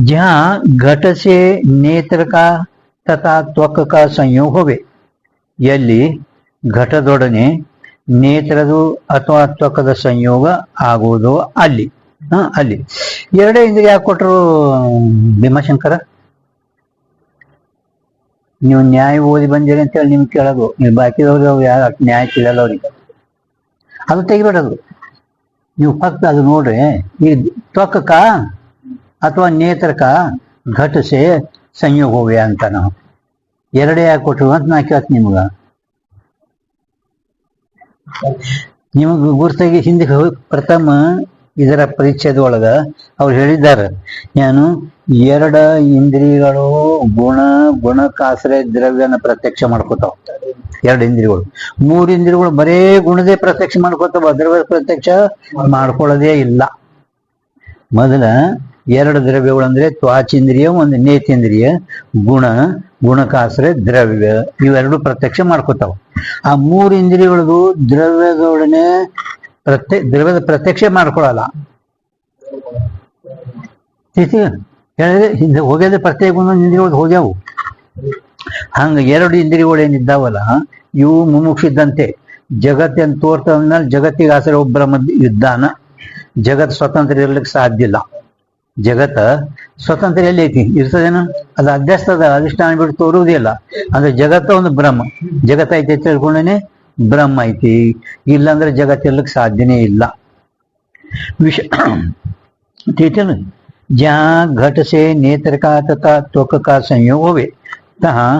जहाँ घट से नेत्र का तथा त्वक का संयोग होवे ಎಲ್ಲಿ ಘಟದೊಡನೆ ನೇತ್ರದು ಅಥವಾ ತ್ವಕದ ಸಂಯೋಗ ಆಗುವುದು ಅಲ್ಲಿ ಹ ಅಲ್ಲಿ ಎರಡೇ ಇಂದ್ರಿಯ ಯಾಕೆ ಕೊಟ್ಟರು ಭೀಮಾಶಂಕರ ನೀವು ನ್ಯಾಯ ಓದಿ ಬಂದಿರಿ ಅಂತೇಳಿ ನಿಮ್ಗೆ ಕೇಳೋದು ನೀವು ಬಾಕಿದವ್ರು ಯಾರು ಅಷ್ಟ್ ನ್ಯಾಯ ತಿಳಿಯಲ್ಲ ಅವ್ರಿಗೆ ಅದು ತೆಗಿಬೇಡದು ನೀವು ಫಕ್ತ ಅದು ನೋಡ್ರಿ ಈ ತ್ವಕಕ ಅಥವಾ ಘಟಸೆ ಸಂಯೋಗ ಹೋವೆ ಅಂತ ನಾವು. ಎರಡೇ ಯಾಕೆ ಕೊಟ್ಟರು ಅಂತ ನಾ ಕೇಳ್ತೀನಿ ನಿಮ್ಗ. ನಿಮಗೆ ಗುರ್ತಾಗಿ ಹಿಂದೆ ಪ್ರಥಮ ಇದರ ಪರಿಚಯದ ಒಳಗ ಅವ್ರು ಹೇಳಿದ್ದಾರೆ ಏನು ಎರಡ ಇಂದ್ರಿಯಗಳು ಗುಣ ಗುಣಕ್ಕಾಶ್ರಯ ದ್ರವ್ಯನ ಪ್ರತ್ಯಕ್ಷ ಮಾಡ್ಕೋತಾವ ಎರಡು ಇಂದ್ರಿಯಗಳು. ಮೂರು ಇಂದ್ರಿಯಗಳು ಬರೇ ಗುಣದೇ ಪ್ರತ್ಯಕ್ಷ ಮಾಡ್ಕೋತಾವ ದ್ರವ್ಯ ಪ್ರತ್ಯಕ್ಷ ಮಾಡ್ಕೊಳ್ಳೋದೇ ಇಲ್ಲ. ಮೊದಲ ಎರಡು ದ್ರವ್ಯಗಳು ಅಂದ್ರೆ ತ್ವಾಚೇಂದ್ರಿಯ ಒಂದು ನೇತೇಂದ್ರಿಯ ಗುಣ ಗುಣಕಾಸರೆ ದ್ರವ್ಯ. ಇವೆರಡು ಪ್ರತ್ಯಕ್ಷ ಮಾಡ್ಕೋತಾವ. ಆ ಮೂರು ಇಂದ್ರಿಯಗಳದು ದ್ರವ್ಯದೊಡನೆ ಪ್ರತ್ಯ, ದ್ರವ್ಯದ ಪ್ರತ್ಯಕ್ಷ ಮಾಡ್ಕೊಳಲ್ಲ? ಹೇಳಿದ್ರೆ ಹಿಂದೆ ಹೋಗ್ಯದ ಪ್ರತ್ಯೇಕ ಒಂದೊಂದು ಇಂದ್ರಿಯಗಳು ಹೋಗ್ಯಾವು. ಹಂಗ ಎರಡು ಇಂದ್ರಿಯಗಳು ಏನಿದ್ದಾವಲ್ಲ ಇವು ಮುಮುಕ್ಷಿದ್ದಂತೆ. ಜಗತ್ತನ್ನು ತೋರ್ತಂದ್ಮೇಲೆ ಜಗತ್ತಿಗೆ ಆಸರೆ ಒಬ್ಬರ ಮಧ್ಯ ಯುದ್ಧಾನ. ಜಗತ್ ಸ್ವತಂತ್ರ ಇರ್ಲಿಕ್ಕೆ ಸಾಧ್ಯ ಇಲ್ಲ. ಜಗತ್ತ ಸ್ವತಂತ್ರ ಎಲ್ಲಿ ಐತಿ ಇರ್ತದೇನ ಅದು ಅಧ್ಯಾಸ್ತದ ಅಧಿಷ್ಠಾನ ಬಿಟ್ಟು ತೋರುವುದೇ ಇಲ್ಲ ಅಂದ್ರೆ ಜಗತ್ತ ಒಂದು ಬ್ರಹ್ಮ ಜಗತ್ತ ಐತಿ ಅಂತ ತಿಳ್ಕೊಂಡೇನೆ ಬ್ರಹ್ಮ ಐತಿ ಇಲ್ಲಾಂದ್ರೆ ಜಗತ್ ಇರ್ಲಿಕ್ಕೆ ಸಾಧ್ಯನೇ ಇಲ್ಲ ವಿಷ ठीक है ना जहाँ घट से नेत्र का तथा त्वक का संयोग होवे तहाँ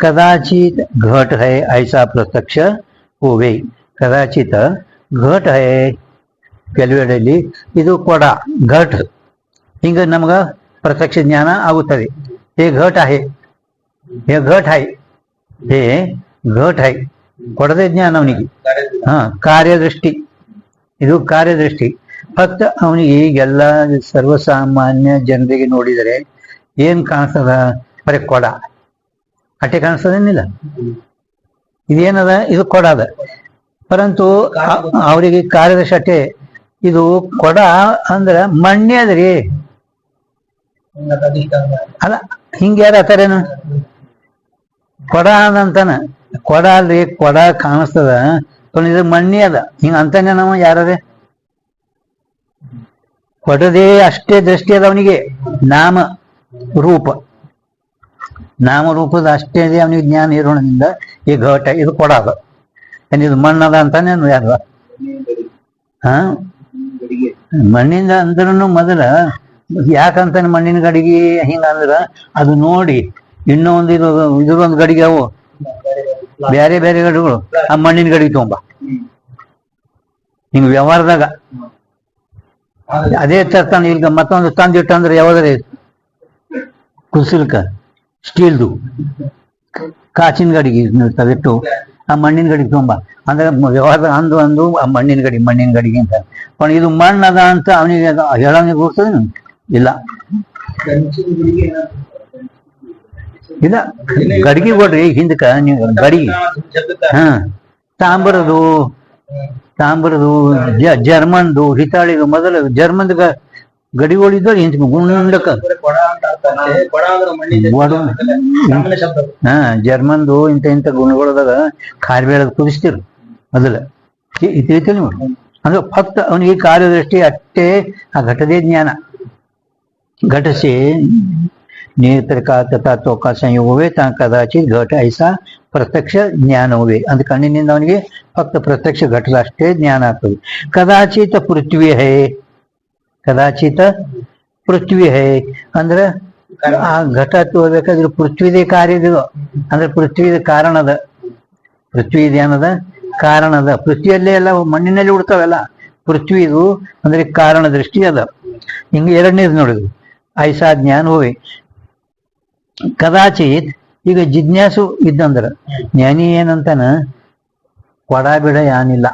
कदाचित घट है ऐसा प्रत्यक्ष होवे कदाचित घट है ಕೆಲವೆಡೆಯಲ್ಲಿ ಇದು ಕೊಡ ಘಟ್ ಹಿಂಗ ನಮ್ಗ ಪ್ರತ್ಯಕ್ಷ ಜ್ಞಾನ ಆಗುತ್ತದೆ ಹೇ ಘಟ್ आहे हे घट आहे हे घट आहे ಕೊಡದೆ ಜ್ಞಾನ ಅವನಿಗೆ ಹಾ ಕಾರ್ಯದೃಷ್ಟಿ ಇದು ಕಾರ್ಯದೃಷ್ಟಿ ಫಕ್ತ ಅವನಿಗೆ ಈಗೆಲ್ಲ ಸರ್ವಸಾಮಾನ್ಯ ಜನರಿಗೆ ನೋಡಿದರೆ ಏನ್ ಕಾಣಿಸ್ತದ ಬರೀ ಕೊಡ ಅಟ್ಟೆ ಕಾಣಿಸ್ತದೇನಿಲ್ಲ ಇದೇನದ ಇದು ಕೊಡ ಅದ ಪರಂತು ಅ- ಅವರಿಗೆ ಕಾರ್ಯದರ್ಶಿ ಅಟ್ಟೆ ಇದು ಕೊಡ ಅಂದ್ರ ಮಣ್ಣೆ ಅದ್ರಿ ಅಲ್ಲ, ಹಿಂಗ ಯಾರ ಆತಾರೇನು? ಕೊಡ ಅಂತಾನ. ಕೊಡ ಅಲ್ರಿ, ಕೊಡ ಕಾಣಿಸ್ತದ. ಇದು ಮಣ್ಣಿ ಅದ. ಹಿಂಗ ಅಂತಾನೆ ನಾವು ಯಾರದೇ? ಕೊಡದೇ ಅಷ್ಟೇ ದೃಷ್ಟಿ ಅದ ಅವನಿಗೆ. ನಾಮ, ರೂಪ. ನಾಮ, ರೂಪದ ಅಷ್ಟೇ ಇದೆ ಅವನಿಗೆ ಜ್ಞಾನ ಇರೋಣದಿಂದ ಈ ಘಟ, ಇದು ಕೊಡ ಅದ. ಇದು ಮಣ್ಣದ ಅಂತಾನೆ ಯಾರ ಹಾ? ಮಣ್ಣಿಂದ ಅಂದ್ರೂ ಮೊದಲ ಯಾಕಂತಾನೆ ಮಣ್ಣಿನ ಗಡಿಗೆ ಹಿಂಗ ಅಂದ್ರ ಅದು ನೋಡಿ ಇನ್ನೂ ಒಂದು ಇದು, ಇದ್ರೊಂದು ಗಡಿಗೆ ಅವು. ಬೇರೆ ಬೇರೆ ಗಡಿಗಳು. ಆ ಮಣ್ಣಿನ ಗಡಿಗೆ ತಗೊಂಬ. ಹಿಂಗ ವ್ಯವಹಾರದಾಗ. ಅದೇ ತರ್ತಾನೆ ಈಗ ಮತ್ತೊಂದು ತಂದಿಟ್ಟ ಅಂದ್ರೆ ಯಾವ್ದಾರ? ಕುಸಿಲ್ಕ, ಸ್ಟೀಲ್ದು. ಕಾಚಿನ ಗಡಿಗೆ ತಗಿಟ್ಟು ಆ ಮಣ್ಣಿನ ಗಡಿಗೆ ತುಂಬ ಅಂದ್ರೆ ವ್ಯವಹಾರ ಅಂದು ಅಂದು ಆ ಮಣ್ಣಿನ ಗಡಿ, ಮಣ್ಣಿನ ಗಡಿಗೆ ಅಂತ. ಇದು ಮಣ್ಣದ ಅಂತ ಅವನಿಗೆ ಹೇಳೋನಿಗೆ ಗೊತ್ತದ ಇಲ್ಲ. ಇಲ್ಲ, ಗಡಿಗೆ ಕೊಡ್ರಿ, ಹಿಂದಕ್ಕ ನೀವು ಗಡಿಗೆ. ಹಾ, ತಾಂಬರದು ತಾಂಬರದು, ಜ, ಜರ್ಮನ್ದು, ಹಿತಾಳಿದು ಮೊದಲು ಜರ್ಮನ್ದ ಗಡಿಗಳಿದ್ದು ಇಂತ ಗುಂಡಕ್ಕ. ಹಾ, ಜರ್ಮನ್ದು ಇಂತ ಇಂತ ಗುಣಗಳದಾಗ ಕಾರ್ಬೇಳದ ಕುದಿಸ್ತಿರು ಮೊದಲ. ಇತಿ ಅಂದ್ರೆ ಫಕ್ತ ಅವನಿಗೆ ಕಾರ್ಯದೃಷ್ಟಿ ಅಷ್ಟೇ ಆ ಘಟದೇ ಜ್ಞಾನ. घट से नेत्र का तथा त्वक का संयोग हुए ता कदाचित घट ऐसा ಪ್ರತ್ಯಕ್ಷ ಜ್ಞಾನ ಹುವೆ ಅಂತ ಕಣ್ಣಿನಿಂದ ಅವನಿಗೆ ಫಕ್ತ ಪ್ರತ್ಯಕ್ಷ ಘಟದಷ್ಟೇ ಜ್ಞಾನ ಆಗ್ತದೆ ಕದಾಚಿತ ಪೃಥ್ವಿ ಹೇ ಕದಾಚಿತ ಪೃಥ್ವಿ ಹೇ ಅಂದ್ರೆ ಆ ಘಟ ತೋರ್ಬೇಕಾದ್ರೆ ಪೃಥ್ವಿದೇ ಕಾರ್ಯದಿದು ಅಂದ್ರೆ ಪೃಥ್ವಿದ ಕಾರಣದ ಪೃಥ್ವಿ ಇದೇನದ ಕಾರಣದ ಪೃಥ್ವಿಯಲ್ಲೇ ಎಲ್ಲ ಮಣ್ಣಿನಲ್ಲಿ ಉಡ್ತಾವೆಲ್ಲ ಪೃಥ್ವಿ ಇದು ಅಂದ್ರೆ ಕಾರಣ ದೃಷ್ಟಿ ಅದ ಹಿಂಗೆ ಎರಡನೇದು ನೋಡಿದ್ರು ಐಸಾ ಜ್ಞಾನ ಹೋವೆ ಕದಾಚಿತ್ ಈಗ ಜಿಜ್ಞಾಸು ಇದ್ದಂದ್ರ, ಜ್ಞಾನಿ ಏನಂತಾನ, ಕೊಡ ಬಿಡ ಏನಿಲ್ಲ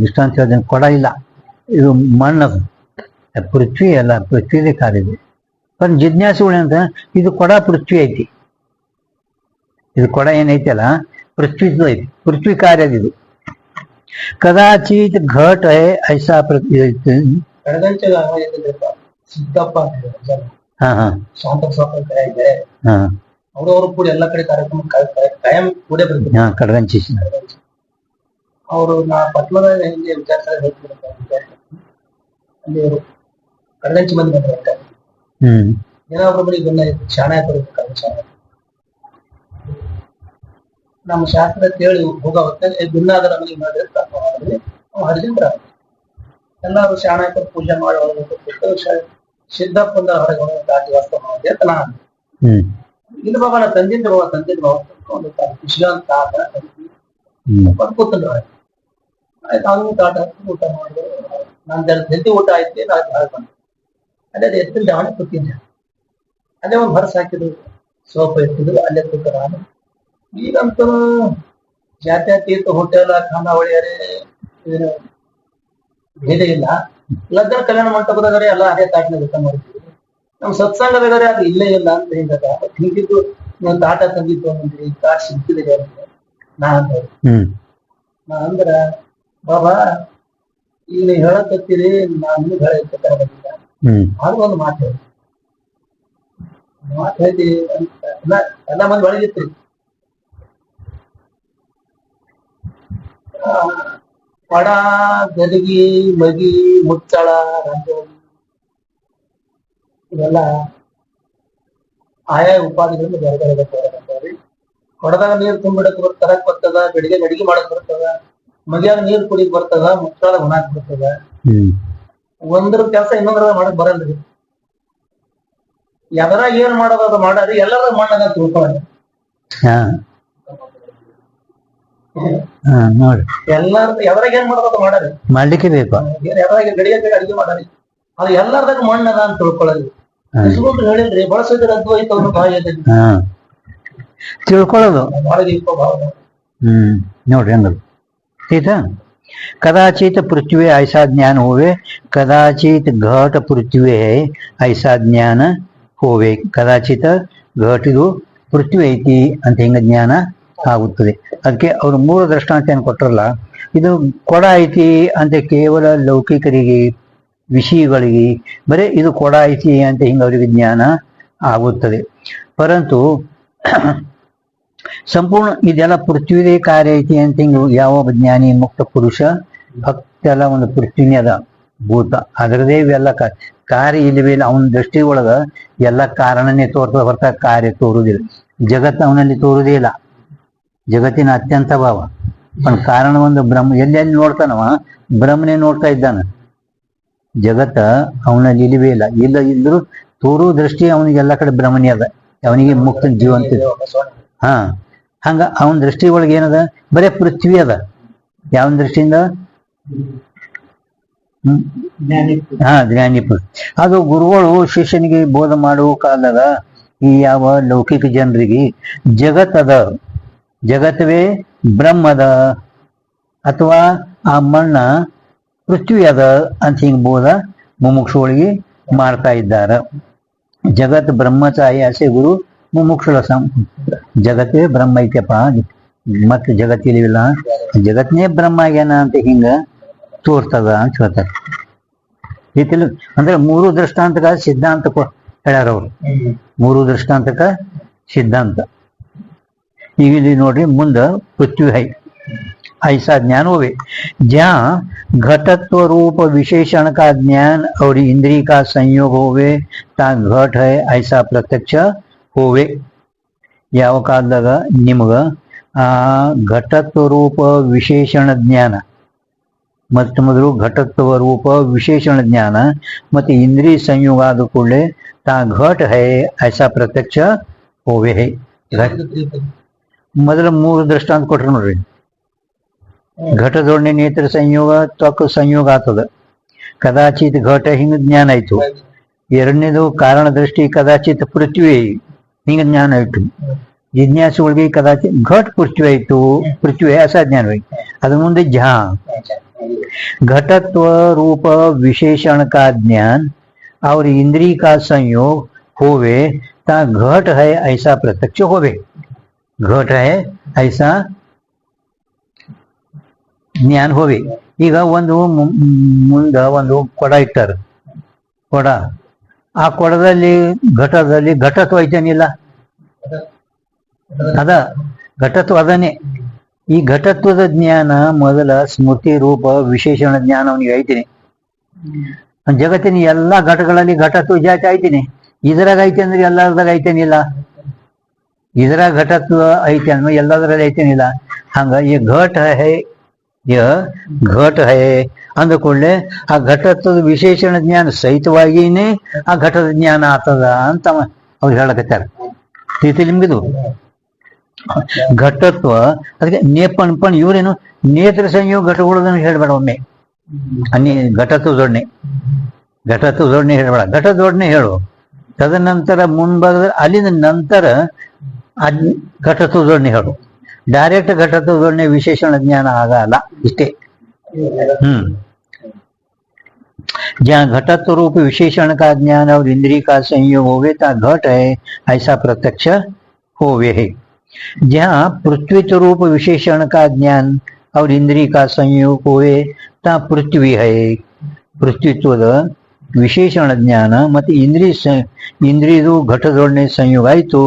ದೃಷ್ಟಾಂತ ಹೇಳಿದ, ಕೊಡ ಇಲ್ಲ. ಇದು ಮಣ್ಣದು ಪೃಥ್ವಿ ಅಲ್ಲ, ಪೃಥ್ವಿದೇ ಕಾರಿದೆ पण ಜಿಜ್ಞಾಸುಗಳು ಅಂತ, ಇದು ಕೊಡ ಪೃಥ್ವಿ ಐತಿ. ಇದು ಕೊಡ ಏನೈತಿ ಅಲ್ಲ ಪೃಥ್ವಿ ಐತಿ. ಪೃಥ್ವಿ ಕಾರ್ಯದಿದು ಕದಾಚಿತ್ ಘಟ್ ಐಸಾ ಸಿದ್ದಪ್ಪ ಶಾಂತ ಸ್ವಾಮಿ ಕಡೆ ಇದೆ ಹಾ. ಅವ್ರವ್ರು ಕೂಡ ಎಲ್ಲ ಕಡೆ ಕಾರ್ಯಕ್ರಮ ಕಾಯ್- ಕೂಡ ಬರ್ತಾರೆ ಕಡಗಂಚಿ ಅವರು ನಾ ಪಟ್ಮದಾಗ ಹೆಂಗೆ ವಿಚಾರ. ಅಲ್ಲಿ ಅವರು ಕಳ್ಳಂಚಿ ಮಂದಿ ಹ್ಮ್. ಏನೋ ಒಬ್ರ ಮನೆಗೆ ಬಂದ ಶಾಣ ಬರಬೇಕು ಶಾಣೆ ನಮ್ಮ ಶಾಸ್ತ್ರ ಕೇಳಿ ಹೋಗೋ ಹೊತ್ತಲ್ಲಿ ನಮಗೆ ಮಾಡಿದ್ರೆ ಕರ್ಕೊಂಡು ಮಾಡಿದ್ರೆ ಅವ್ನು ಹರಿಜಿಂದ್ರ. ಎಲ್ಲರೂ ಶಾಣ ಪೂಜೆ ಮಾಡಿ ಸಿದ್ದಪ್ಪಂದ ಹೊರಗೆ ಹೋಗಿ ದಾಟಿ ವಾಸ ಮಾಡಿದೆ. ಹ್ಮ್. ಇಲ್ಲ ಬಾಬಾ ನಾ ತಂದಿದ್ದು ಬಾಬಾ ತಂದಿದ್ದು ಒಂದು ಖುಷಿಯಾದ ತಾಟ ಕೂತಂದ್ರ ಆಯ್ತು ಅವನು ತಾಟ ಆಟ ಊಟ ಮಾಡಿದ್ರು ನಾನು ಜಲ್ದಿ ಊಟ ಆಯ್ತು ನಾನು ಹೊರಗೆ ಬಂದೆ. ಅದೇ ಅದೇ ಎತ್ತಿನ ಜಾವಣಿ ಕೂತಿದ್ದೆ. ಅದೇ ಒಂದು ಹೊರಸ್ ಹಾಕಿದ್ರು. ಸೋಫ ಇಟ್ಟಿದ್ರು ಅಲ್ಲೇ ಕೂತ ನಾನು ಈಗಂತೂ ಜಾತ್ಯತೀತ ಹೋಟೆಲ್ ಖಾನಾವಳಿಯರೇ ಏನು ಭೇದ ಇಲ್ಲ. ಲಗ್ನ ಕಲ್ಯಾಣ ಮಂಟಪದಾಗಾರೆ ಎಲ್ಲ ಅದೇ ತಾಟ್ನ ಊಟ ಮಾಡ್ತೀವಿ ನಮ್ಮ ಸತ್ಸಂಗದಾಗರೆ ಅದು ಇಲ್ಲೇ ಇಲ್ಲ ಅಂತ ಹೇಳಿದಾಗ ಹಿಂಗಿದ್ದು ನೀವು ತಾಟ ತಂದಿದ್ದು ಅಂದ್ರಿ ತಾಟ್ ಸಿಗ್ತಿದೆ ಅಂತ ನಾ ಅಂದೆ. ನಾ ಅಂದ್ರ ಬಾಬಾ ಈಗ ನೀವು ಹೇಳಕತ್ತೀರಿ ನಾನು ಹೇಳಕ್ಕೆ ಹ್ಮ್. ಆದ್ರೂ ಒಂದು ಮಾತು ಹೇಳಿ. ಮಾತು ಹೇಳಿ ಅಂತ ಎಲ್ಲ ಎಲ್ಲ ಮಂದಿ ಒಳಗಿತ್ರಿ ಆ, ಪಡ ಗದಗಿ ಮಗಿ ಮುಚ್ಚಳ ರಂಗೋಲಿ ಇವೆಲ್ಲ ಆಯಾ ಉಪಾಧಿಗಳಿಂದ ಬೇರೆ ಬೇರೆ ಬರ್ತಾರೆ ಕೊಡದಾಗ ನೀರು ತುಂಬಿಡಕ್ ತರಕ್ ಬರ್ತದ ಬೆಳಿಗ್ಗೆ ಅಡಿಗೆ ಮಾಡಕ್ ಬರ್ತದ ಮಗ್ಯಾಗ ನೀರ್ ಕುಡಿಕ್ ಬರ್ತದ ಮುಚ್ಚಳ ಉಣಾಕ್ ಬರ್ತದ. ಒಂದ್ರ ಕೆಲಸ ಇನ್ನೊಂದ್ರ ಮಾಡಕ್ ಬರಲ್ರಿ ಎದರಾಗ ಏನ್ ಮಾಡೋದು ಅದು ಮಾಡಾರಿ ಎಲ್ಲರ ಮಣ್ಣಾಗ ತಿಳ್ಕೊಳ್ಳಿ ಹಾ ನೋಡಿ. ಎಲ್ಲಾರ ಎದ್ರಾಗ ಏನ್ ಮಾಡ್ಬೇಕು ಮಾಡಾರಿ ಮಾಡ್ಲಿಕ್ಕೆ ಬೇಕು. ಏನ್ ಎದ್ರಾಗ ಗಡಿಗೆ ಅಡಿಗೆ ಮಾಡಾರಿ ಅದು ಎಲ್ಲಾರ್ದಾಗ ಮಣ್ಣದ ಅಂತ ತಿಳ್ಕೊಳ್ಳಿ ಇಸ್ಕೊಂಡು ಹೇಳಿದ್ರಿ ಬಳಸಿದ್ರೆ ಅದು ಐತ ಅವ್ರ ಬಾಯಲ್ಲಿ ಹಾ. ತಿಳ್ಕೊಳ್ಳೋದು. ಹ್ಮ್ ನೋಡ್ರಿ ಹಂಗದು. ಆಯ್ತಾ कदाचित ಪೃಥ್ವಿ ಐಸಾ ಜ್ಞಾನ होवे कदाचित ಘಟ ಪೃಥ್ವಿ ಐಸಾ ಜ್ಞಾನ ज्ञान होवे कदाचित घट ಪೃಥ್ವಿ ಐತಿ ಅಂತ ಹೆಂಗ ಜ್ಞಾನ? ಆಗುತ್ತದೆ. ಅದಕ್ಕೆ ಅವರು ಮೂರು ದೃಷ್ಟಾಂತ ಏನು ಕೊಟ್ಟರಲ್ಲ ಇದು ಕೊಡ ಐತಿ ಅಂತ ಕೇವಲ ಲೌಕಿಕರಿಗೆ, ವಿಷಯಗಳಿಗೆ, ಬರೇ ಇದು ಕೊಡ ಐತಿ ಅಂತ ಹಿಂಗ ಅವರಿಗೆ ಜ್ಞಾನ ಆಗುತ್ತದೆ. ಪರಂತು ಸಂಪೂರ್ಣ ಇದೆಲ್ಲ ಪೃಥ್ವಿದೇ ಕಾರ್ಯ ಐತಿ ಅಂತ ಹಿಂಗ ಯಾವ ಜ್ಞಾನಿ, ಮುಕ್ತ ಪುರುಷ ಭಕ್ತ ಎಲ್ಲ ಒಂದು ಪೃಥ್ವಿನೇ ಅದ, ಭೂತ. ಅದರದೇ ಇವೆಲ್ಲ ಕಾರ್ಯ ಇಲ್ಲವೇ. ಇಲ್ಲ ಅವನ ದೃಷ್ಟಿ ಒಳಗ ಎಲ್ಲ ಕಾರಣನೇ ತೋರ್ತದ ಹೊರತ ಕಾರ್ಯ ತೋರುದಿಲ್ಲ. ಜಗತ್ತು ಅವನಲ್ಲಿ ತೋರುದೇ ಇಲ್ಲ. ಜಗತ್ತಿನ ಅತ್ಯಂತ ಭಾವ. ಅವನ ಕಾರಣ ಒಂದು ಬ್ರಹ್ಮ, ಎಲ್ಲೆಲ್ಲಿ ನೋಡ್ತಾನವ? ಬ್ರಹ್ಮನೇ ನೋಡ್ತಾ ಇದ್ದಾನ. ಜಗತ್ತ ಅವನಲ್ಲಿ ಇಲ್ಲವೇ ಇಲ್ಲ. ಇಲ್ಲ ಇದ್ರೂ ತೋರು ದೃಷ್ಟಿ ಅವನಿಗೆ ಎಲ್ಲ ಕಡೆ ಬ್ರಹ್ಮನೇ ಅದ. ಅವನಿಗೆ ಮುಕ್ತ ಜೀವಂತ. ಹಾ, ಹಂಗ ಅವನ ದೃಷ್ಟಿ ಒಳಗೆ ಏನದ? ಬರೇ ಪೃಥ್ವಿ ಅದ. ಯಾವ ದೃಷ್ಟಿಯಿಂದ? ಹಾ, ಜ್ಞಾನಿಪು. ಅದು ಗುರುಗಳು ಶಿಷ್ಯನಿಗೆ ಬೋಧ ಮಾಡುವ ಕಾಲದಾಗ ಈ ಯಾವ ಲೌಕಿಕ ಜನರಿಗೆ ಜಗತ್ತದ ಜಗತ್ತವೇ ಬ್ರಹ್ಮದ ಅಥವಾ ಆ ಮಣ್ಣ ಪೃಥ್ವಿ ಅದ ಅಂತ ಹಿಂಗ ಬೋಧ ಮುಮುಕ್ಷುಗಳಿಗೆ ಮಾಡ್ತಾ ಇದ್ದಾರೆ. ಜಗತ್ ಬ್ರಹ್ಮಚಾರಿ ಆಸೆ ಗುರು ಮುಮುಕ್ಷುಳ ಸಂ, ಜಗತ್ತೇ ಬ್ರಹ್ಮ ಐತ್ಯಪ್ಪ ಮತ್ತೆ ಜಗತ್ತಿಲಿಲ್ಲ ಜಗತ್ನೇ ಬ್ರಹ್ಮ ಆಗ್ಯಾನ ಅಂತ ಹಿಂಗ ತೋರ್ತದ ಅಂತ ಹೇಳ್ತಾರೆ. ರೀತಿಲಿ ಅಂದ್ರೆ ಮೂರು ದೃಷ್ಟಾಂತಕ ಸಿದ್ಧಾಂತ ಹೇಳ್ಯಾರ ಅವ್ರು. ಮೂರು ದೃಷ್ಟಾಂತಕ ಸಿದ್ಧಾಂತ. ಈಗ ಇಲ್ಲಿ ನೋಡ್ರಿ ಮುಂದ पृथ्वी है ऐसा ज्ञान होवे जहाँ घटत्व रूप विशेषण का ज्ञान और इंद्रिय का संयोग होवे ता घट है ऐसा प्रत्यक्ष होवे ಯಾವ ಕಾಲದಾಗ ನಿಮಗ ಆ ಘಟತ್ವ ರೂಪ ವಿಶೇಷಣ ಜ್ಞಾನ ಮತ್ತು ಮೊದಲು ಘಟತ್ವ ರೂಪ ವಿಶೇಷಣ ಜ್ಞಾನ ಮತ್ತು ಇಂದ್ರಿಯ ಸಂಯೋಗ ಆದ ಕೂಡಲೇ ತಾ ಘಟ್ ಹೈ ಐಸಾ ಪ್ರತ್ಯಕ್ಷ ಹೋವೆ ಹೈ ಘಟ್ ಮೊದಲ ಮೂರು ದೃಷ್ಟಾಂತ ಕೊಟ್ರು ನೋಡ್ರಿ ಘಟದೊಡನೆ ನೇತ್ರ ಸಂಯೋಗ ತ್ವಕ್ ಸಂಯೋಗ ಆಗ್ತದ ಕದಾಚಿತ್ ಘಟ ಹಿಂಗ ಜ್ಞಾನ ಆಯ್ತು ಎರಡನೇದು ಕಾರಣ ದೃಷ್ಟಿ ಕದಾಚಿತ್ ಪೃಥ್ವಿ ಹಿಂಗ ಜ್ಞಾನ ಆಯ್ತು ಜಿಜ್ಞಾಸುಗಳಿಗೆ ಕದಾಚಿತ್ ಘಟ್ ಪೃಥ್ವಿ ಆಯ್ತು ಪೃಥ್ವಿ ಅಸ ಜ್ಞಾನ ಆಯ್ತು ಅದ್ರ ಮುಂದೆ ಜಾ घटत्व रूप विशेषण का ज्ञान और इंद्रिय का संयोग होवे ता घट है ऐसा प्रत्यक्ष होवे घट है ऐसा ಜ್ಞಾನ ಹೋವಿ ಈಗ ಒಂದು ಮು- ಮುಂದ ಒಂದು ಕೊಡ ಇಟ್ಟಾರ ಕೊಡ ಆ ಕೊಡದಲ್ಲಿ ಘಟದಲ್ಲಿ ಘಟತ್ವ ಐತೇನಿಲ್ಲ ಅದ ಘಟತ್ವ ಅದನ್ನೇ ಈ ಘಟತ್ವದ ಜ್ಞಾನ ಮೊದಲ ಸ್ಮೃತಿ ರೂಪ ವಿಶೇಷಣ ಜ್ಞಾನ ಅವನಿಗೆ ಐತೀನಿ ಜಗತ್ತಿನ ಎಲ್ಲಾ ಘಟಗಳಲ್ಲಿ ಘಟತ್ವ ಜಾತಿ ಐತೀನಿ ಇದ್ರಾಗ ಐತಿ ಅಂದ್ರೆ ಎಲ್ಲಾರ್ದಾಗ ಐತೇನಿಲ್ಲ ಇದ್ರಾಗ ಘಟತ್ವ ಐತಿ ಅಂದ್ರೆ ಎಲ್ಲದರಲ್ಲಿ ಐತೇನಿಲ್ಲ ಹಂಗ ಈ ಘಟ ಹೈ, ಯ ಘಟ ಹೈ ಅಂದ ಕೂಡಲೇ ಆ ಘಟತ್ವದ ವಿಶೇಷಣ ಜ್ಞಾನ ಸಹಿತವಾಗಿನೇ ಆ ಘಟದ ಜ್ಞಾನ ಆತದ ಅಂತ ಅವ- ಅವ್ರು ಹೇಳಕತ್ತಾರ. ತಿಳಿ ನಿಮ್ಗಿದು ಘಟತ್ವ, ಅದಕ್ಕೆ ನೇಪಣ್ ಪಣ್ ಇವ್ರೇನು ನೇತ್ರ ಸಂಯೋಗ ಘಟಗಳದನ್ನು ಹೇಳ್ಬೇಡ ಒಮ್ಮೆ. ಅನ್ನಿ ಘಟತ್ವ ಜೋಡಣೆ ಘಟತ್ವ ಜೋಡಣೆ ಹೇಳ್ಬೇಡ. ಘಟ ಜೋಡಣೆ ಹೇಳು. ತದನಂತರ ಮುಂಭಾಗದ ಅಲ್ಲಿಂದ ನಂತರ ಅದ್ ಘಟತ್ವ ಜೋಡಣೆ ಹೇಳು ಡೈರೆಕ್ಟ್ ಘಟತ್ವ ಜೋಡಣೆ ವಿಶೇಷಣ ಜ್ಞಾನ ಆಗಲ್ಲ ಇಷ್ಟೇ हम्म जहाँ घटत्व रूप विशेषण का ज्ञान और इंद्रिय का संयोग होवे ता घट है ऐसा प्रत्यक्ष होवे है जहाँ पृथ्वीत्व रूप विशेषण का ज्ञान और इंद्रिय का संयोग होवे ತಾ ಪೃಥ್ವಿ ಹೈ ಪೃಥ್ವಿತ್ವದ ವಿಶೇಷಣ ಜ್ಞಾನ ಮತ್ತೆ ಇಂದ್ರಿಯ ಸ- ಇಂದ್ರಿಯದು ಘಟದೊಡನೆ ಸಂಯೋಗ ಆಯಿತು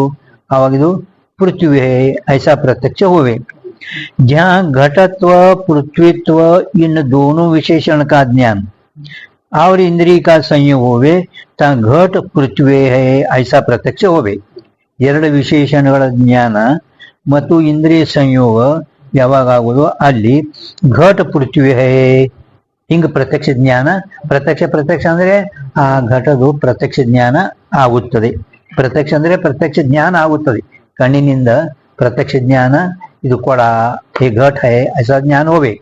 ಆವಾಗಿದು ಪೃಥ್ವಿ ಹೈ ಐಸಾ ಪ್ರತ್ಯಕ್ಷ ಹೋವೆ जहाँ घटत्व पृथ्वीत्व इन दोनों विशेषण का ज्ञान और इंद्रिय का संयोग होवे ता घट पृथ्वी है ऐसा प्रत्यक्ष होवे ಎರಡು ವಿಶೇಷಣಗಳ ಜ್ಞಾನ ಮತ್ತು ಇಂದ್ರಿಯ ಸಂಯೋಗ ಯಾವಾಗ ಆಗುವುದು ಅಲ್ಲಿ ಘಟ ಪೃಥ್ವಿ ಹೇ ಹಿಂಗ ಪ್ರತ್ಯಕ್ಷ ಜ್ಞಾನ ಪ್ರತ್ಯಕ್ಷ ಪ್ರತ್ಯಕ್ಷ ಅಂದ್ರೆ ಆ ಘಟದು ಪ್ರತ್ಯಕ್ಷ ಜ್ಞಾನ ಆಗುತ್ತದೆ ಪ್ರತ್ಯಕ್ಷ ಅಂದ್ರೆ ಪ್ರತ್ಯಕ್ಷ ಜ್ಞಾನ ಆಗುತ್ತದೆ ಕಣ್ಣಿನಿಂದ ಪ್ರತ್ಯಕ್ಷ ಜ್ಞಾನ ಇದು ಕೊಡ ಹೇ ಘಟ್ ಹೇ ಐಸಾ ಜ್ಞಾನ ಹೋವೆ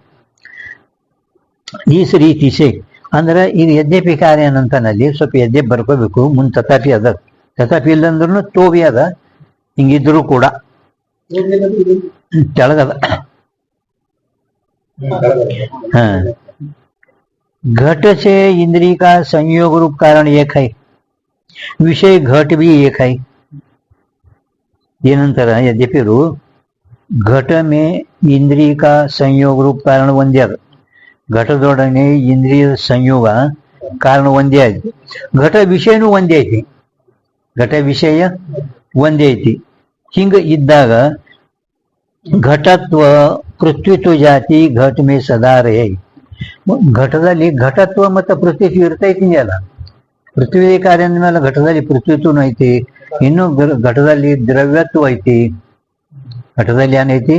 ಈ ರೀತಿ ಸೇ ಅಂದ್ರೆ ಇದು ಯದ್ಯಪಿ ಕಾರ್ಯ ನಂತನಲ್ಲಿ ಸ್ವಲ್ಪ ಯದ್ಯ ಬರ್ಕೋಬೇಕು ಮುಂದ್ ತಥಾಪಿ ಅದ ತಥಾಪಿ ಇಲ್ಲಂದ್ರೂ ತೋಬಿ ಅದ ಹಿಂಗಿದ್ರು ಕೂಡ ಕೆಳಗದ हाँ घट से इंद्रिय का संयोग रूप कारण एक है विषय घट भी एक है ये ನಂತರ ಯದ್ಯಪಿರು ಘಟ ಮೇ ಇಂದ್ರಿಯ का ಸಂಯೋಗ ರೂಪ ಕಾರಣ ಒಂದೇ ಅದು ಘಟದೊಡನೆ ಇಂದ್ರಿಯ ಸಂಯೋಗ ಕಾರಣ ಒಂದೇ ಐತಿ ಘಟ ವಿಷಯನೂ ಒಂದೇ ಐತಿ ಘಟ ವಿಷಯ ಒಂದೇ ಐತಿ ಹಿಂಗ ಇದ್ದಾಗ ಘಟತ್ವ ಪೃಥ್ವಿತ್ವ ಜಾತಿ ಘಟ ಮೇ ಸದಾ ರೇ ಘಟದಲ್ಲಿ ಘಟತ್ವ ಮತ್ತು ಪೃಥ್ವಿತ್ವ ಇರ್ತೈತಿ ಅಲ್ಲ ಪೃಥ್ವಿ ಕಾರ್ಯ ಮೇಲೆ ಘಟದಲ್ಲಿ ಪೃಥ್ವಿತ್ವನು ಐತಿ ಇನ್ನು ಘ- ಘಟದಲ್ಲಿ ದ್ರವ್ಯತ್ವ ಐತಿ ಘಟದಲ್ಲಿ ಏನೈತಿ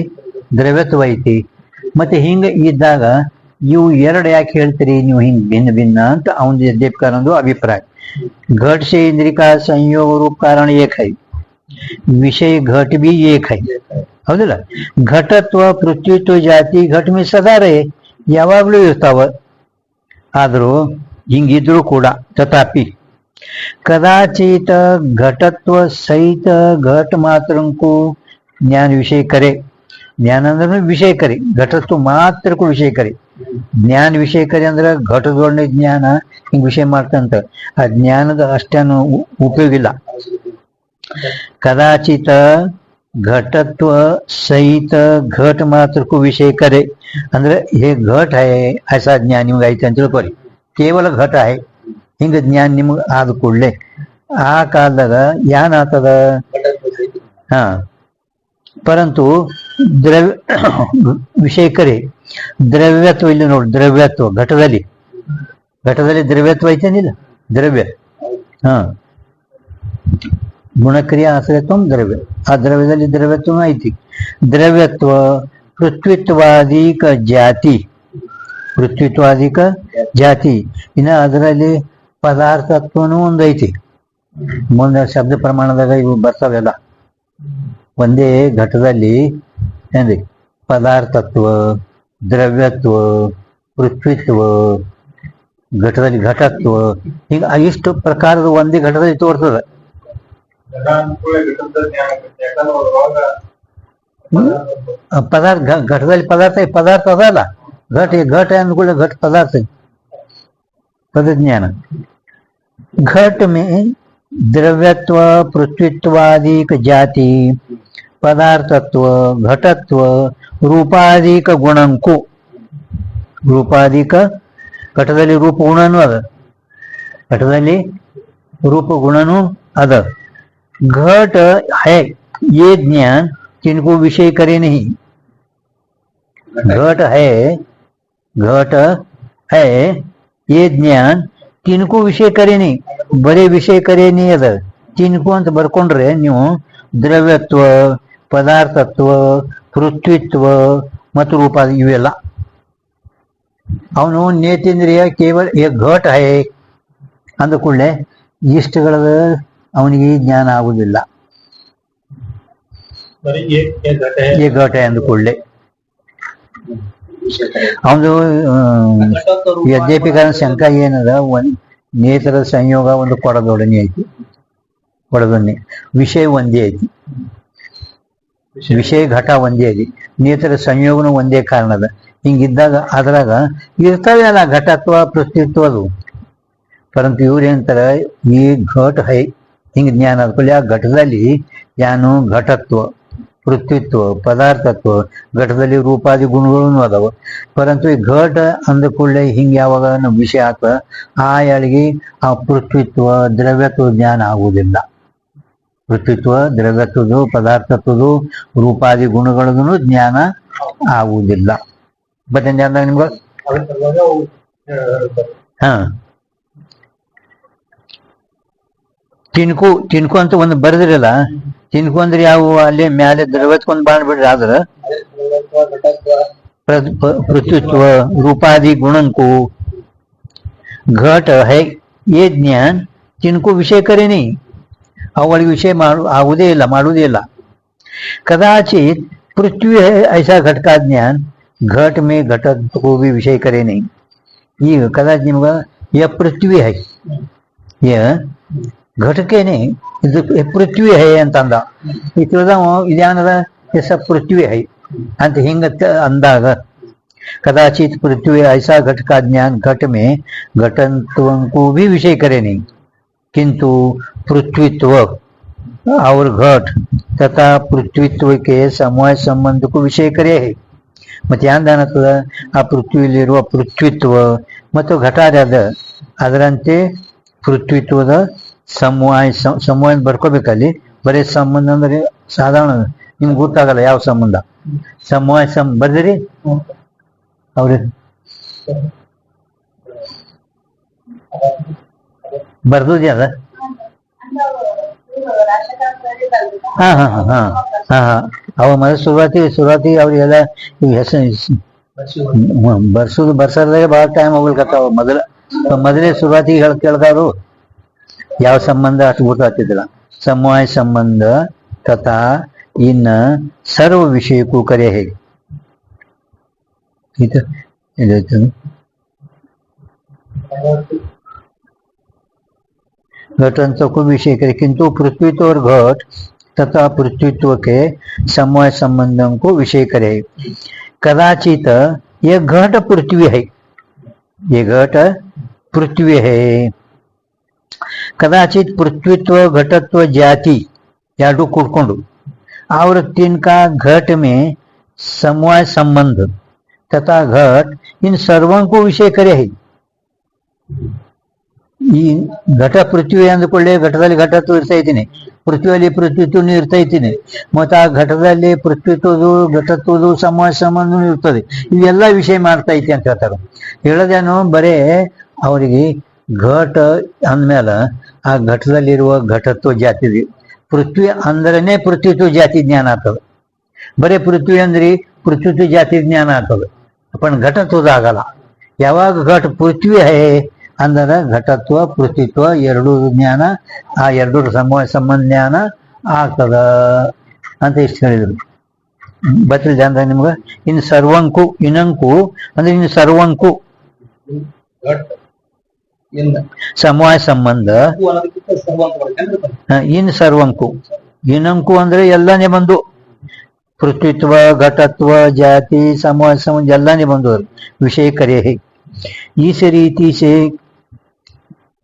ದ್ರವ್ಯತ್ವ ಐತಿ ಮತ್ತೆ ಹಿಂಗ ಇದ್ದಾಗ ಇವು ಎರಡು ಯಾಕೆ ಹೇಳ್ತೀರಿ ನೀವು ಹಿಂಗ್ ಭಿನ್ನ ಭಿನ್ನ ಅಂತ ಅವನ ಯದ್ಯಪ್ಕಾರಂದು ಅಭಿಪ್ರಾಯ घट से इंद्रिय का संयोग रूप कारण एक है विषय घट भी एक है ಹೌದಿಲ್ಲ ಘಟತ್ವ ಪೃಥ್ವಿತ್ವ ಜಾತಿ ಘಟ ಮೇ ಸದಾ ರೇ ಯಾವಾಗ್ಲೂ ಇರ್ತಾವ ಆದರೂ ಹಿಂಗಿದ್ರೂ ಕೂಡ ತಥಾಪಿ. ಕದಾಚಿತ ಘಟತ್ವ ಸಹಿತ ಘಟ್ ಮಾತ್ರಕ್ಕೂ ಜ್ಞಾನ ವಿಷಯಕರೇ. ಜ್ಞಾನ ಅಂದ್ರೆ ವಿಷಯಕರಿ ಘಟಸ್ತು ಮಾತ್ರಕ್ಕೂ ವಿಷಯಕರಿ. ಜ್ಞಾನ ವಿಷಯಕರಿ ಅಂದ್ರೆ ಘಟದೊಳನೆ ಜ್ಞಾನ ಹಿಂಗ್ ವಿಷಯ ಮಾಡ್ತಂತ. ಆ ಜ್ಞಾನದ ಅಷ್ಟೇನು ಉಪಯೋಗ ಇಲ್ಲ ಕದಾಚಿತ ಘಟತ್ವ ಸಹಿತ ಘಟ್ ಮಾತ್ರಕ್ಕೂ ವಿಷಯಕರೇ. ಅಂದ್ರೆ ಹೇ ಘಟ ಐ ಐಸಾ ಜ್ಞಾನ ಐತೆ ಅಂತ ತಿಳ್ಕೊರಿ ಕೇವಲ ಘಟ ಆಯ್ ಹಿಂಗ ಜ್ಞಾನ ನಿಮ್ಗೆ ಆದ ಕೂಡಲೇ ಆ ಕಾಲದಾಗ ಯಾನ್ ಆತದ? ಹಾ. ಪರಂತು ದ್ರವ್ಯ ವಿಷಯಕರಿ, ದ್ರವ್ಯತ್ವ ಇಲ್ಲಿ ನೋಡಿ, ದ್ರವ್ಯತ್ವ, ಘಟದಲ್ಲಿ. ಘಟದಲ್ಲಿ ದ್ರವ್ಯತ್ವ ಐತೇನಿಲ್ಲ? ದ್ರವ್ಯ. ಹಾ. ಗುಣಕ್ರಿಯ, ಆಶ್ರಯತ್ವ ದ್ರವ್ಯ. ಆ ದ್ರವ್ಯದಲ್ಲಿ ದ್ರವ್ಯತ್ವ ಐತಿ. ದ್ರವ್ಯತ್ವ ಪೃಥ್ವಿತ್ವಾದಿಕ ಜಾತಿ. ಪೃಥ್ವಿತ್ವಾದಿಕ ಜಾತಿ. ಇನ್ನ ಅದರಲ್ಲಿ ಪದಾರ್ಥತ್ವನೂ ಒಂದು ಐತಿ ಮುಂದೆ ಶಬ್ದ ಪ್ರಮಾಣದಾಗ ಇವು ಬರ್ತಾವೆಲ್ಲ ಒಂದೇ ಘಟದಲ್ಲಿ ಏನ್ರಿ? ಪದಾರ್ಥತ್ವ, ದ್ರವ್ಯತ್ವ, ಪೃಥ್ವಿತ್ವ, ಘಟದಲ್ಲಿ ಘಟತ್ವ. ಈಗ ಇಷ್ಟು ಪ್ರಕಾರದ ಒಂದೇ ಘಟದಲ್ಲಿ ತೋರ್ತದೆ. ಪದಾರ್ಥ ಘಟದಲ್ಲಿ ಪದಾರ್ಥ ಪದಾರ್ಥ ಅದಲ್ಲ. ಘಟ ಘಟ ಅಂದ್ಕೊಳ್ಳಿ ಘಟ ಪದಾರ್ಥ ಪದಜ್ಞಾನ घट में द्रव्यत्व पृथ्वीत्वादिक जाति पदार्थत्व घटत्व ರೂಪಾಧಿಕ ಗುಣಂಕು ರೂಪಾಧಿಕ ಘಟದಲ್ಲಿ ರೂಪ ಗುಣನೂ ಅದ ಘಟದಲ್ಲಿ रूप गुणनु अद घट है ये ज्ञान किनको विषय करे नहीं घट है घट है ये ज्ञान ತಿನ್ಕು ವಿಷಯ ಕರೇನಿ ಬರೀ ವಿಷಯ ಕರೇನಿ ಅದ ತಿನ್ಕು ಅಂತ ಬರ್ಕೊಂಡ್ರೆ ನೀವು ದ್ರವ್ಯತ್ವ ಪದಾರ್ಥತ್ವ ಪೃಥ್ವಿತ್ವ ಮತ್ತು ರೂಪ ಇವೆಲ್ಲ ಅವನು ನೇತೇಂದ್ರಿಯ ಕೇವಲ ಏ ಘಟ್ ಹೇ ಅಂದ ಕೂಡಲೇ ಇಷ್ಟಗಳ ಅವನಿಗೆ ಜ್ಞಾನ ಆಗುದಿಲ್ಲ ಬರೀ ಏಕ್ ಏಕ್ ಘಟ ಈ ಘಟ ಅಂದ ಕೂಡಲೇ ಅವನು ಕಾರಣ ಶಂಕ ಏನದ ಒಂದ್ ನೇತ್ರದ ಸಂಯೋಗ ಒಂದು ಕೊಡದೊಡನೆ ಐತಿ. ಕೊಡದೊಡನೆ. ವಿಷಯ ಒಂದೇ ಐತಿ. ವಿಷಯ ಘಟ ಒಂದೇ ಐತಿ. ನೇತ್ರ ಸಂಯೋಗನು ಒಂದೇ ಕಾರಣದ. ಹಿಂಗಿದ್ದಾಗ ಅದ್ರಾಗ ಇರ್ತವೆ ಅಲ್ಲ ಘಟತ್ವ ಪ್ರಸ್ತಿತ್ವ ಅದು. ಪರಂತು ಇವ್ರು ಏನಂತಾರ ಈ ಘಟ್ ಹೈ ಹಿಂಗ್ ಜ್ಞಾನ ಆದ್ಕೊಳ್ಳಿ ಆ ಘಟದಲ್ಲಿ ಯಾನು ಘಟತ್ವ. ಪೃಥ್ವಿತ್ವ ಪದಾರ್ಥತ್ವ, ಘಟದಲ್ಲಿ ರೂಪಾದಿ ಗುಣಗಳೂ ಅದಾವ. ಪರಂತು ಈ ಘಟ ಅಂದ ಕೂಡಲೇ ಹಿಂಗೆ ಯಾವಾಗ ನಮ್ಮ ವಿಷಯ ಆತ ಆ ಯಾಳಿಗೆ ಆ ಪೃಥ್ವಿತ್ವ, ದ್ರವ್ಯತ್ವ ಜ್ಞಾನ ಆಗುವುದಿಲ್ಲ. ಪೃಥ್ವಿತ್ವ ದ್ರವ್ಯತ್ವದು ಪದಾರ್ಥತ್ವದು ರೂಪಾದಿ ಗುಣಗಳದೂ ಜ್ಞಾನ ಆಗುವುದಿಲ್ಲ. ಬತ್ತೆ ಜ್ಞಾನದಾಗ ನಿಮ್ಗೆ? ಹಾ. ತಿನ್ಕು ತಿನ್ಕು ಅಂತ ಒಂದು ಬರೆದ್ರಲ್ಲ? ತಿನ್ಕು ಅಂದ್ರೆ ಯಾವ ಅಲ್ಲಿ ಮ್ಯಾಲೆ ದ್ರವ್ಯತ್ಕೊಂಡ್ ಬಾಳ್ಬಿಡ್ರಿ ಆದ್ರ ಅದೇ ದ್ರವ್ಯತ್ವ, ಘಟತ್ವ, ಪ್ರ- ಪ- ಪೃಥ್ವಿತ್ವ ರೂಪಾದಿ ಗುಣಂಕು घट है ये ज्ञान जिनको विषय करे नहीं ಅವಳಿಗೆ ವಿಷಯ ಮಾಡು ಆಗುವುದೇ ಇಲ್ಲ ಮಾಡುವುದೇ ಇಲ್ಲ कदाचित पृथ्वी है ऐसा घट का ज्ञान घट में घटत को भी विषय करे नहीं ಈಗ ಕದಾಚಿತ್ ನಿಮ್ಗ ಯ ಪೃಥ್ವಿ ಹೈ ಯ ಘಟಕೇನೆ ಇದು ಯ ಪೃಥ್ವಿ ಹೈ ಅಂತ ಅಂದ ಈ ತಿಳಿದವ ಇದ್ಯಾನದ ಎಸ ಪೃಥ್ವಿ ಹೈ ಅಂತ ಹಿಂಗ ತ- ಅಂದಾಗ कदाचित पृथ्वी ऐसा घट का ज्ञान घट में घटत्व को भी विषय करे नहीं किंतु पृथ्वीत्व और घट तथा पृथ्वीत्व के समय संबंध को विषय करे है ಮತ್ತೆ ಯಾಂದಾನತ್ವ ಆ ಪೃಥ್ವಿಯಲ್ಲಿರುವ ಪೃಥ್ವಿತ್ವ ಮತ್ತು ಘಟಾರ್ಯದ ಅದರಂತೆ ಪೃಥ್ವಿತ್ವದ ಸಮವಾಯ ಸಮವಾಯ ಬರ್ಕೋಬೇಕಲ್ಲಿ? ಬರೀ ಸಂಬಂಧ ಅಂದ್ರೆ ಸಾಧಾರಣ, ನಿಮ್ಗೆ ಗೊತ್ತಾಗಲ್ಲ ಯಾವ ಸಂಬಂಧ. ಸಮವಾಯ ಸಂ ಬರ್ದಿರಿ. ಅವ್ರಿ ಬರ್ದುದ್ಯಲ್ಲ ಹಾ ಹಾ ಹಾ ಹಾ ಹಾ ಹಾ. ಅವ ಮೊದಲು ಶುರುವಾತಿ ಶುರುವಾತಿ ಅವ್ರಿಗೆಲ್ಲ ಹೆಸರು ಬರ್ಸೋದು ಬರ್ಸುದು ಬರ್ಸರ್ದಾಗ ಬಹಳ ಟೈಮ್ ಹೋಗ್ಲಿಕತ್ತಾವ ಮೊದಲ. ಮೊದಲೇ ಶುರುವಾತಿಗೆ ಹೇಳ್ ಕೇಳ್ದಾರು ಯಾವ ಸಂಬಂಧ ಅಷ್ಟು ಗೊತ್ತಾಗ್ತಿದ್ದಿಲ್ಲ ಸಮವಾಯ ಸಂಬಂಧ ತಥಾ ಇನ್ನ ಸರ್ವ ವಿಷಯಕ್ಕೂ ಕರೆ ಹೇಗೆ ಇದು ಇದಾಯ್ತು घटन को विषय करे किंतु पृथ्वीत्व और घट तथा पृथ्वीत्व के समय संबंधों को विषय करे कदाचित ये घट पृथ्वी है ये घट पृथ्वी है कदाचित पृथ्वीत्व घटत्व जाति ಎರಡು ಕೂಡ್ಕೊಂಡು और तिनका घट में समवाय संबंध तथा घट इन सर्वों को विषय करे है ಈ ಘಟ ಪೃಥ್ವಿ ಅಂದುಕೊಳ್ಳಿ ಘಟದಲ್ಲಿ ಘಟತ್ವ ಇರ್ತಾ ಇದ್ದೀನಿ ಪೃಥ್ವಿಯಲ್ಲಿ ಪೃಥ್ವಿತ್ವನು ಇರ್ತಾ ಇದ್ದೀನಿ ಮತ್ತು ಆ ಘಟದಲ್ಲಿ ಪೃಥ್ವಿತ್ವದು ಘಟತ್ವದು ಸಮಾಜ ಸಂಬಂಧನೂ ಇರ್ತದೆ ಇವೆಲ್ಲ ವಿಷಯ ಮಾಡ್ತಾ ಐತಿ ಅಂತ ಹೇಳ್ತಾರೆ ಹೇಳೋದೇನು ಬರೇ ಅವರಿಗೆ ಘಟ ಅಂದಮೇಲೆ ಆ ಘಟದಲ್ಲಿರುವ ಘಟತ್ವ ಜಾತಿ ಪೃಥ್ವಿ ಅಂದ್ರನೇ ಪೃಥ್ವಿತ್ವ ಜಾತಿ ಜ್ಞಾನ ಆಗ್ತದೆ. ಬರೇ ಪೃಥ್ವಿ ಅಂದ್ರೆ ಪೃಥ್ವಿತ್ವ ಜಾತಿ ಜ್ಞಾನ ಆಗ್ತದೆ. पण ಘಟತ್ವದ ಆಗಲ್ಲ. ಯಾವಾಗ ಘಟ ಪೃಥ್ವಿ ಹೇ ಅಂದ್ರೆ ಘಟತ್ವ, ಪೃಥ್ವಿತ್ವ ಎರಡೂ ಜ್ಞಾನ, ಆ ಎರಡು ಸಮ ಸಂಬಂಧ ಜ್ಞಾನ ಆಗ್ತದ ಅಂತ ಇಷ್ಟು ಹೇಳಿದ್ರು. ಬತ್ತಿಲ್ಲ ಅಂದ್ರೆ ನಿಮ್ಗೆ. ಇನ್ನು ಸರ್ವಂಕು, ಇನಂಕು, ಅಂದ್ರೆ ಇನ್ ಸರ್ವಂಕು. ಸಮವಾಯ ಸಂಬಂಧ. ಇನ್ ಸರ್ವಂಕು? ಇನ್ನಂಕು ಅಂದ್ರೆ ಎಲ್ಲಾನೇ ಬಂದು. ಪೃಥ್ವಿತ್ವ ಘಟತ್ವ ಜಾತಿ ಸಮವಾಯ ಸಂಬಂಧ ಎಲ್ಲಾನೇ ಬಂದು ವಿಷಯ ಕರೆ ಈ ಸರಿ ರೀತಿ ಸೇ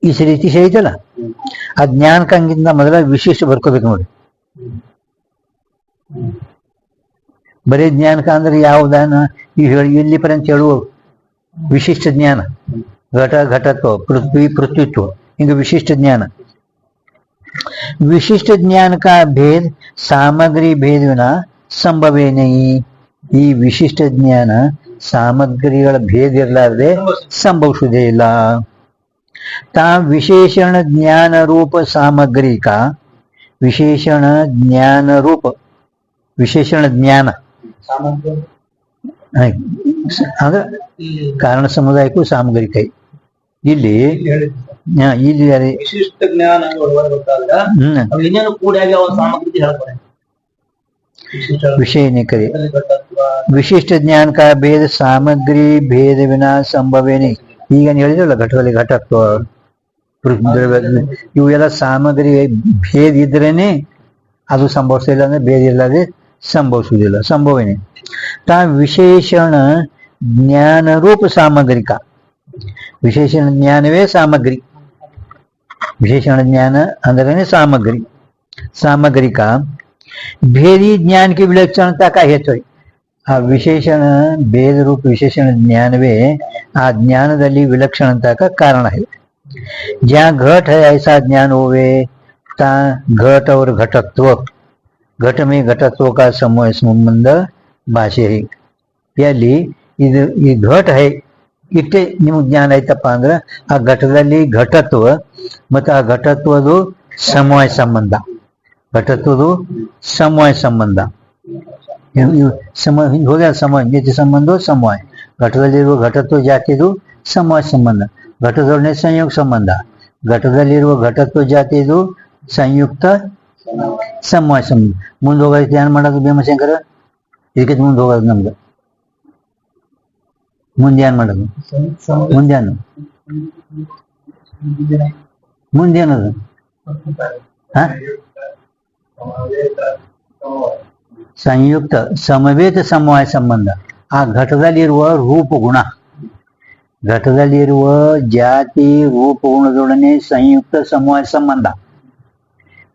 ಈಸ ರೀತಿ ಸೇ ಐತಲ್ಲ? ಆ ಜ್ಞಾನಕ್ಕಂಗಿಂತ ಮೊದಲ ವಿಶೇಷ ಬರ್ಕೋಬೇಕು ನೋಡಿ. ಬರೀ ಜ್ಞಾನಕ ಅಂದ್ರೆ ಯಾವುದಾನ ಇಲ್ಲಿ ಪರ್ಯಂತ ಹೇಳುವ ವಿಶಿಷ್ಟ ಜ್ಞಾನ. ಘಟ ಘಟತ್ವ ಪೃಥ್ವಿ ಪೃಥ್ವಿತ್ವ ಹಿಂಗ ವಿಶಿಷ್ಟ ಜ್ಞಾನ विशिष्ट ज्ञान का भेद सामग्री भेद विना ಸಂಭವೇ नहीं ಈ ವಿಶಿಷ್ಟ ಜ್ಞಾನ ಸಾಮಗ್ರಿಗಳ ಭೇದ ಇರಲಾರದೆ ಸಂಭವಿಸುವುದೇ ಇಲ್ಲ ತಾ ವಿಶೇಷಣ ಜ್ಞಾನ ರೂಪ ಸಾಮಗ್ರಿಕ ವಿಶೇಷಣ ಜ್ಞಾನ ರೂಪ ವಿಶೇಷಣ ಜ್ಞಾನ ಸಾಮರ್ಥ್ಯ ಹಾಗೆ. ಅಂದ್ರೆ ಈ ಕಾರಣ ಸಮುದಾಯಕ್ಕೂ ಸಾಮಗ್ರಿಕ ಇಲ್ಲಿ ಇಲ್ಲಿ ಹೇಳಿದ್ದು. ಹಾ, ಇಲ್ಲಿ ಅದೇ, ವಿಶಿಷ್ಟ ಜ್ಞಾನ ಒಳಗೆ ಗೊತ್ತಾಗ ಹ್ಮ್. ಅವು ಇನ್ನೇನು ಕೂಡಿಯಾಗಿ ಅವನ ಸಾಮಗ್ರಿ ಹೇಳ್ತಾರೆ. ವಿಶಿಷ್ಟ ವಿಷಯ ನಿಖರಿ ಘಟದಲ್ಲಿ ಘಟತ್ವ, ವಿಶಿಷ್ಟ ಜ್ಞಾನ ಕಾ ಭೇದ ಸಾಮಗ್ರಿ ಭೇದ ವಿನಾ ಸಂಭವೇನೆ. ಈಗ ನೀವ್ ಹೇಳಿದ್ರಲ್ಲ ಘಟದಲ್ಲಿ ಘಟತ್ವ ಪೃಥ್ವಿ ದ್ರವ್ಯ ಇವೆಲ್ಲ ಸಾಮಗ್ರಿ ಭೇದ ಇದ್ರೇನೆ ಅದು ಸಂಭವಿಸಲಿಲ್ಲ ಅಂದ್ರೆ ಭೇದ ಇಲ್ಲದೆ ಸಂಭವಿಸುವುದಿಲ್ಲ ಸಂಭವನೆ ತಾ ವಿಶೇಷಣ ಜ್ಞಾನ ರೂಪ ಸಾಮಗ್ರಿಕ. ವಿಶೇಷಣ ಜ್ಞಾನವೇ ಸಾಮಗ್ರಿ ವಿಶೇಷಣ ಜ್ಞಾನ ಅಂದ್ರೇನೆ ಸಾಮಗ್ರಿ ಸಾಮಗ್ರಿಕ ಭೇದಿ ज्ञान की विलक्षणता का हेतु है ಆ ವಿಶೇಷಣ ಭೇದ ರೂಪ ವಿಶೇಷಣ ಜ್ಞಾನವೇ ಆ ಜ್ಞಾನದಲ್ಲಿ ವಿಲಕ್ಷಣತಾ ಕಾರಣ है जहाँ घट है ऐसा ज्ञान होवे ता घट और घटत्व घट में घटत्व का समूह संबंध ಭಾಷೆ है ಎಲ್ಲಿ ಇದು ಈ ಘಟ है ಇಷ್ಟೇ ನಿಮ್ಗೆ ಜ್ಞಾನ ಆಯ್ತಪ್ಪ ಅಂದ್ರೆ ಆ ಘಟದಲ್ಲಿ ಘಟತ್ವ ಮತ್ತೆ ಆ ಘಟತ್ವದು ಸಮವಾಯ ಸಂಬಂಧ. ಘಟತ್ವದು ಸಮವಾಯ ಸಂಬಂಧ. ಸಮ ಹಿಂಗೆ ಹೋಗ್ಯಾರ ಸಮಯ ನೀತಿ ಸಂಬಂಧ, ಸಮವಾಯ. ಘಟದಲ್ಲಿರುವ ಘಟತ್ವ ಜಾತಿದು ಸಮಯ ಸಂಬಂಧ. ಘಟದೊಡನೆ ಸಂಯೋಗ ಸಂಬಂಧ. ಘಟದಲ್ಲಿರುವ ಘಟತ್ವ ಜಾತಿದು ಸಂಯುಕ್ತ ಸಮಯ ಸಂಬಂಧ. ಮುಂದೆ ಹೋಗೋದಕ್ಕೆ ಏನ್ ಮಾಡೋದು ಭೀಮಶಂಕರ? ಇದಕ್ಕೆ ಮುಂದೆ ಹೋಗೋದು ನಮ್ಗೆ ಮುಂದೆ ಏನ್ ಮಾಡೋದು ಸಂ- ಸಮ- ಮುಂದೆ ಏನು ಮುಂದೆ ಏನದು ಹಾ ಸಮಾವೇಶ, ಸಮವಾಯ. ಸಂಯುಕ್ತ ಸಮವೇತ ಸಮವಾಯ ಸಂಬಂಧ ಆ ಘಟದಲ್ಲಿರುವ ರೂಪ ಗುಣ ಘಟದಲ್ಲಿರುವ ಜಾತಿ ರೂಪ ಗುಣದೊಡನೆ ಸಂಯುಕ್ತ ಸಮವಾಯ ಸಂಬಂಧ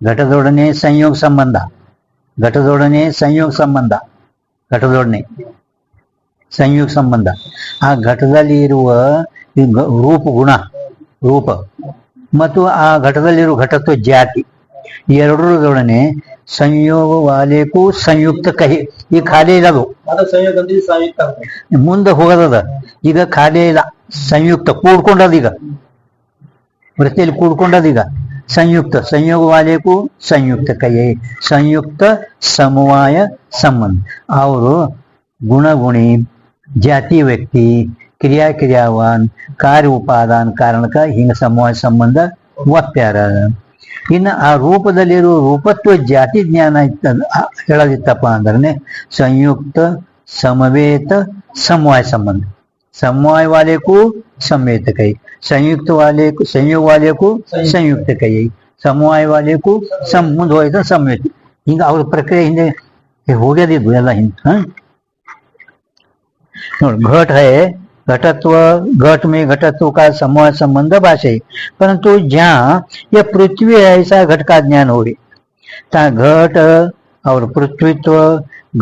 ಘಟದೊಡನೆ ಸಂಯೋಗ ಸಂಬಂಧ ಘಟದೊಡನೆ ಸಂಯೋಗ ಸಂಬಂಧ ಘಟದೊಡನೆ ಸಂಯೋಗ ಸಂಬಂಧ. ಆ ಘಟದಲ್ಲಿ ಇರುವ ರೂಪ ಗುಣ ರೂಪ ಮತ್ತು ಆ ಘಟದಲ್ಲಿರುವ ಘಟತ್ವ ಜಾತಿ ಎರಡರ ಎರಡರೊಡನೆ ಸಂಯೋಗ ವಾಲೇಕು ಸಂಯುಕ್ತ ಕಹಿ ಈಗ ಖಾಲಿ ಇಲ್ಲ ಅದು. ಮುಂದೆ ಹೋಗೋದದ. ಈಗ ಖಾಲಿ ಇಲ್ಲ ಸಂಯುಕ್ತ ಕೂಡ್ಕೊಂಡದ ಈಗ. ವೃತ್ತಿಯಲ್ಲಿ ಕೂಡ್ಕೊಂಡದ ಈಗ. ಸಂಯುಕ್ತ ಸಂಯೋಗ ವಾಲೇಕು ಸಂಯುಕ್ತ ಕೈ ಸಂಯುಕ್ತ ಸಮವಾಯ ಸಂಬಂಧ. ಅವರು ಗುಣಗುಣಿ ಜಾತಿ, ವ್ಯಕ್ತಿ, ಕ್ರಿಯಾ, ಕ್ರಿಯಾವಾನ್, ಕಾರ್ಯ, ಉಪಾದಾನ, ಕಾರಣಕ, ಹಿಂಗ ಸಮೂಹ, ಸಂಬಂಧ ಒಪ್ಪ್ಯಾರ ಇನ್ನು ಆ ರೂಪದಲ್ಲಿರೋ ರೂಪತ್ವ ಜಾತಿ ಜ್ಞಾನ ಇತ್ತ ಹೇಳೋದಿತ್ತಪ್ಪ ಅಂದ್ರೆ ಸಂಯುಕ್ತ, ಸಮವೇತ ಸಮವಾಯ ಸಂಬಂಧ. ಸಮವಾಯ ವಾಲೆಗೂ ಸಂವೇತ ಕೈ. ಸಂಯುಕ್ತ ವಾಲೆಗೂ ಸಂಯೋಗ ವಾಲೆಗೂ ಸಂಯುಕ್ತ ಕೈ. ಸಮವಾಯ ವಾಲೆಗೂ ಸಂ, ಮುಂದೆ ಹೋಯ್ತು ಸಂಯುಕ್ತ ಹಿಂಗೆ ಅವ್ರ ಪ್ರಕ್ರಿಯೆ ಹಿಂದೆ ಹೋಗ್ಯದಿದ್ದು ಎಲ್ಲ ಹಿಂದೆ ನೋಡಿ घट है घटत्व घट में घटत्व का समवाय संबंध भाषा है परंतु जहाँ यह पृथ्वी है ऐसा घट का ज्ञान हो ता घट और पृथ्वीत्व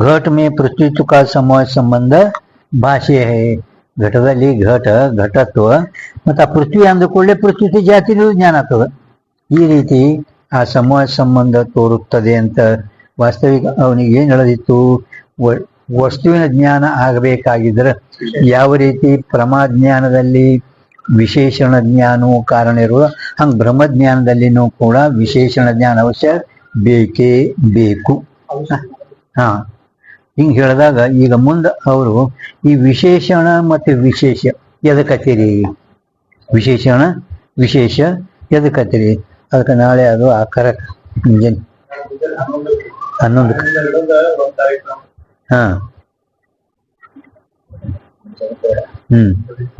घट में पृथ्वीत्व का समवाय संबंध ಭಾಷೆ है ಘಟದಲ್ಲಿ ಘಟ ಘಟತ್ವ ಮತ್ತು ಆ ಪೃಥ್ವಿ ಅಂದುಕೊಳ್ಳೆ ಪೃಥ್ವಿ ಜಾತಿನೂ ಜ್ಞಾನ ಆಗ್ತದೆ ಈ ರೀತಿ ಆ ಸಮವಾಯ ಸಂಬಂಧ ತೋರುತ್ತದೆ ಅಂತ ವಾಸ್ತವಿಕ ಅವನಿಗೆ ಏನ್ ಹೇಳದಿತ್ತು ವ- ವಸ್ತುವಿನ ಜ್ಞಾನ ಆಗಬೇಕಾಗಿದ್ರೆ ಯಾವ ರೀತಿ ಪ್ರಮಾಜ್ಞಾನದಲ್ಲಿ ವಿಶೇಷಣ ಜ್ಞಾನವು ಕಾರಣ ಇರುವ ಹಂಗ ಬ್ರಹ್ಮಜ್ಞಾನದಲ್ಲಿನೂ ಕೂಡ ವಿಶೇಷಣ ಜ್ಞಾನ ಅವಶ್ಯ ಬೇಕೇ ಬೇಕು. ಹಾ, ಹಿಂಗ್ ಹೇಳಿದಾಗ ಈಗ ಮುಂದೆ ಅವರು ಈ ವಿಶೇಷಣ ಮತ್ತು ವಿಶೇಷ ಎದಕ್ಕತ್ತೀರಿ ವಿಶೇಷಣ, ವಿಶೇಷ ಎದಕ್ಕತ್ತೀರಿ ಅದಕ್ಕೆ ನಾಳೆ ಅದು ಆಕಾರ ಮುಂಜಾನೆ ಹನ್ನೊಂದು ಹನ್ನೆರಡರಿಂದ ಗೊತ್ತಾಯ್ತು ಹಾ ಹ್ಮ್ ನಮ್ಗೆ.